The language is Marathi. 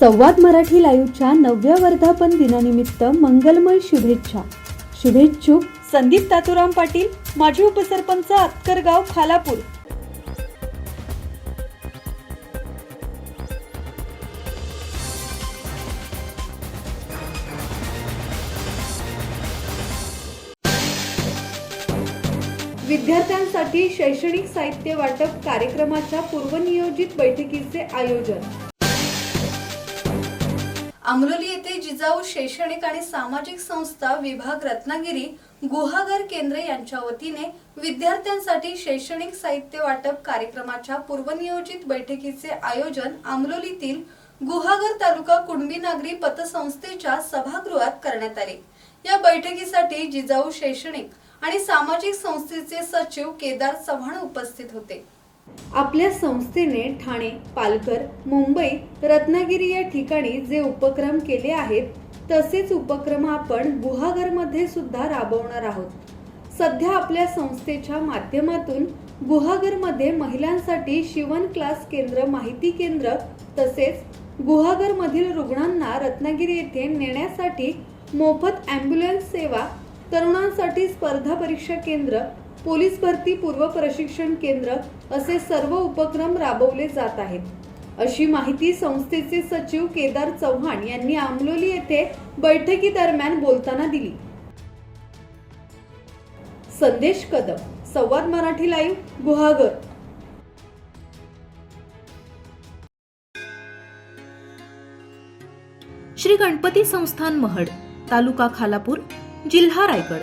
संवाद मराठी लाईव्हच्या नवव्या वर्धापन दिनानिमित्त मंगलमय शुभेच्छा. शुभेच्छुक संदीप तातुराम पाटील माजी उपसरपंच अत्करगाव खालापूर. विद्यार्थ्यांसाठी शैक्षणिक साहित्य वाटप कार्यक्रमाच्या पूर्वनियोजित बैठकीचे आयोजन. अमरोली येथे जिजाऊ शैक्षणिक आणि सामाजिक संस्था विभाग रत्नागिरी गुहागर केंद्र यांच्या वतीने विद्यार्थ्यांसाठी शैक्षणिक साहित्य वाटप कार्यक्रमाच्या पूर्वनियोजित बैठकीचे आयोजन अमरोलीतील गुहागर तालुका कुणबी नागरी पतसंस्थेच्या सभागृहात करण्यात आले. या बैठकीसाठी जिजाऊ शैक्षणिक आणि सामाजिक संस्थेचे सचिव केदार चव्हाण उपस्थित होते. आपल्या संस्थेने ठाणे पालघर मुंबई रत्नागिरी या ठिकाणी जे उपक्रम केले आहेत तसेच उपक्रम आपण गुहागरमध्ये सुद्धा राबवणार आहोत. सध्या आपल्या संस्थेच्या माध्यमातून गुहागरमध्ये महिलांसाठी शिवण क्लास केंद्र माहिती केंद्र तसेच गुहागरमधील रुग्णांना रत्नागिरी येथे नेण्यासाठी मोफत ॲम्ब्युलन्स सेवा तरुणांसाठी स्पर्धा परीक्षा केंद्र पोलीस भरती पूर्व प्रशिक्षण केंद्र असे सर्व उपक्रम राबवले जात आहेत. अशी माहिती संस्थेचे सचिव केदार चव्हाण यांनी आमलोली येथे बैठकीदरम्यान बोलताना दिली. संदेश कदम संवाद मराठी लाईव्ह गुहागर. श्री गणपती संस्थान महड तालुका खालापूर जिल्हा रायगड.